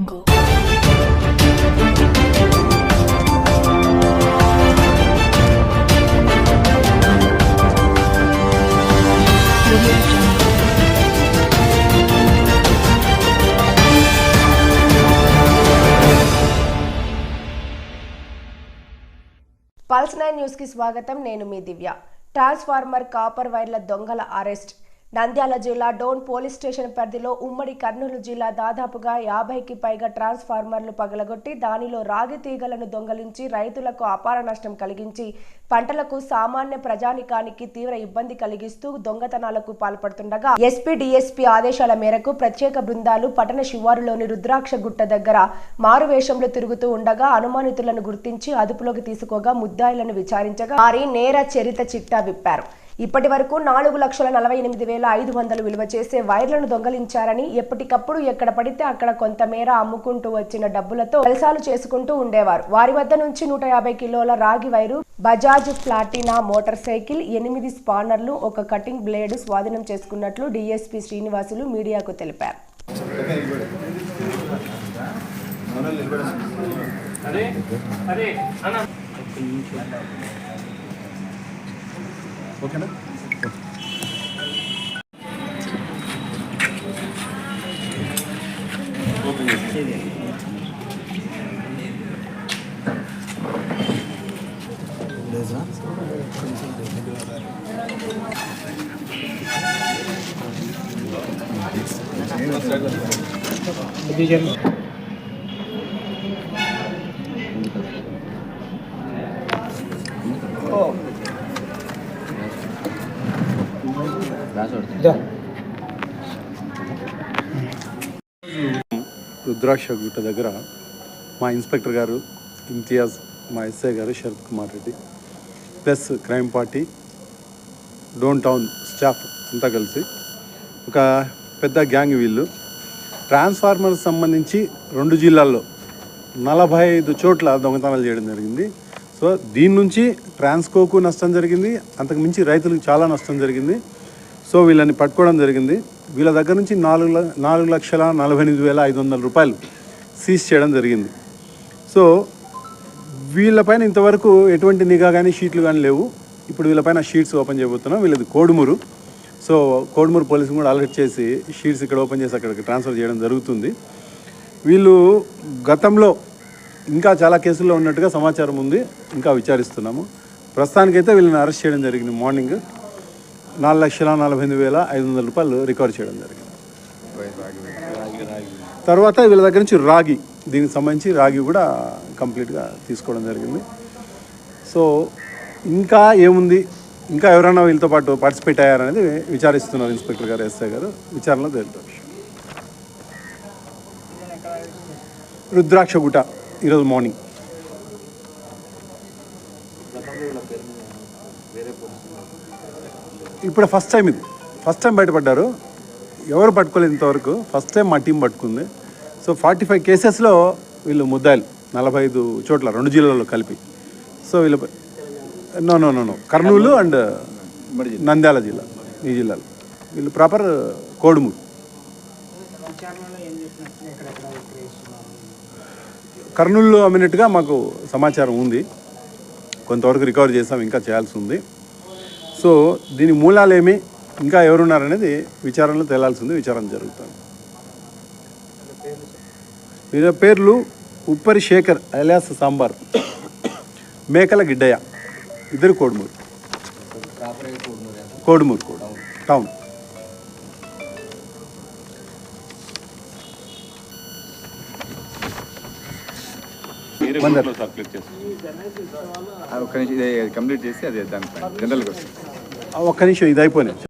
jungle. Pulse nine న్యూస్కి స్వాగతం. నేను మీ దివ్య. ట్రాన్స్ఫార్మర్ కాపర్ వైర్ల దొంగల అరెస్ట్. నంద్యాల జిల్లా డోన్ పోలీస్ స్టేషన్ పరిధిలో ఉమ్మడి కర్నూలు జిల్లా దాదాపుగా యాభైకి పైగా ట్రాన్స్ఫార్మర్లు పగలగొట్టి దానిలో రాగి తీగలను దొంగలించి రైతులకు అపార నష్టం కలిగించి పంటలకు సామాన్య ప్రజానికానికి తీవ్ర ఇబ్బంది కలిగిస్తూ దొంగతనాలకు పాల్పడుతుండగా ఎస్పీ డిఎస్పీ ఆదేశాల మేరకు ప్రత్యేక బృందాలు పట్టణ శివారులోని రుద్రాక్ష గుట్ట దగ్గర మారువేషంలో తిరుగుతూ ఉండగా అనుమానితులను గుర్తించి అదుపులోకి తీసుకోగా ముద్దాయిలను విచారించగా వారి నేర చరిత చిట్టా విప్పారు. ఇప్పటి వరకు నాలుగు లక్షల నలభై ఎనిమిది వేల ఐదు వందలు విలువ చేసే వైర్లను దొంగలించారని ఎప్పటికప్పుడు ఎక్కడ పడితే అక్కడ కొంతమేర అమ్ముకుంటూ వచ్చిన డబ్బులతో జల్సాలు చేసుకుంటూ ఉండేవారు. వారి వద్ద నుంచి నూట యాభై కిలోల రాగి wire Bajaj Platina motorcycle ఎనిమిది స్పానర్లు ఒక కటింగ్ బ్లేడ్ స్వాధీనం చేసుకున్నట్లు డీఎస్పీ శ్రీనివాసులు మీడియాకు తెలిపారు. ఓకేనా రుద్రాక్ష గుట్ట దగ్గర మా ఇన్స్పెక్టర్ గారు ఇమ్తియాజ్ మా ఎస్ఐ గారు Sarath Kumar Reddy plus crime party Dhone town staff అంతా కలిసి ఒక పెద్ద గ్యాంగ్ వీళ్ళు. ట్రాన్స్ఫార్మర్ సంబంధించి రెండు జిల్లాల్లో నలభై ఐదు చోట్ల దొంగతనాలు చేయడం జరిగింది. సో దీని నుంచి ట్రాన్స్కోకు నష్టం జరిగింది. అంతకు మించి రైతులకు చాలా నష్టం జరిగింది. సో వీళ్ళని పట్టుకోవడం జరిగింది. వీళ్ళ దగ్గర నుంచి నాలుగు నాలుగు లక్షల నలభై ఎనిమిది వేల ఐదు వందల రూపాయలు సీజ్ చేయడం జరిగింది. సో వీళ్ళపైన ఇంతవరకు ఎటువంటి నిఘా కానీ షీట్లు కానీ లేవు. ఇప్పుడు వీళ్ళపైన షీట్స్ ఓపెన్ చేయబోతున్నాం. వీళ్ళది కోడుమూరు. సో కోడుమూరు పోలీసులు కూడా అలర్ట్ చేసి షీట్స్ ఇక్కడ ఓపెన్ చేసి అక్కడికి ట్రాన్స్ఫర్ చేయడం జరుగుతుంది. వీళ్ళు గతంలో ఇంకా చాలా కేసుల్లో ఉన్నట్టుగా సమాచారం ఉంది. ఇంకా విచారిస్తున్నాము. ప్రస్తుతానికైతే వీళ్ళని అరెస్ట్ చేయడం జరిగింది మార్నింగ్. నాలుగు లక్షల నలభై ఎనిమిది వేల ఐదు వందల రూపాయలు రికవర్ చేయడం జరిగింది. తర్వాత వీళ్ళ దగ్గర నుంచి రాగి దీనికి సంబంధించి రాగి కూడా కంప్లీట్గా తీసుకోవడం జరిగింది. సో ఇంకా ఏముంది? ఇంకా ఎవరైనా వీళ్ళతో పాటు పార్టిసిపేట్ అయ్యారనేది విచారిస్తున్నారు ఇన్స్పెక్టర్ గారు ఎస్ఐ గారు. విచారణలో తేలిట రుద్రాక్ష గుట ఈరోజు మార్నింగ్. ఇప్పుడు ఫస్ట్ టైం ఇది. ఫస్ట్ టైం బయటపడ్డారు. ఎవరు పట్టుకోలేదు ఇంతవరకు? ఫస్ట్ టైం మా టీం పట్టుకుంది. సో ఫార్టీ ఫైవ్ కేసెస్లో వీళ్ళు ముద్దాయిలు. నలభై ఐదు చోట్ల రెండు జిల్లాల్లో కలిపి. సో వీళ్ళు no no no no Kurnool and Nandyal జిల్లా. ఈ జిల్లాలో. వీళ్ళు ప్రాపర్ కోడుమూరు కర్నూలులో అమ్మినట్టుగా మాకు సమాచారం ఉంది. కొంతవరకు రికవర్ చేసాం ఇంకా చేయాల్సి ఉంది సో దీని మూలాలేమి ఇంకా ఎవరున్నారనేది విచారణలో తేలాల్సి ఉంది విచారణ జరుగుతుంది. వీళ్ళ పేర్లు ఉప్పరి శేఖర్ అలియాస్ సాంబార్ మేకల గిడ్డయ్య ఇద్దరు కోడుమూరు కోడుమూరు కూడా. టౌన్ ఒక్క నిమిషం ఇది కంప్లీట్ చేసి అది దాని జనరల్గా వస్తుంది. ఒక్క నిమిషం ఇది అయిపోయినాయి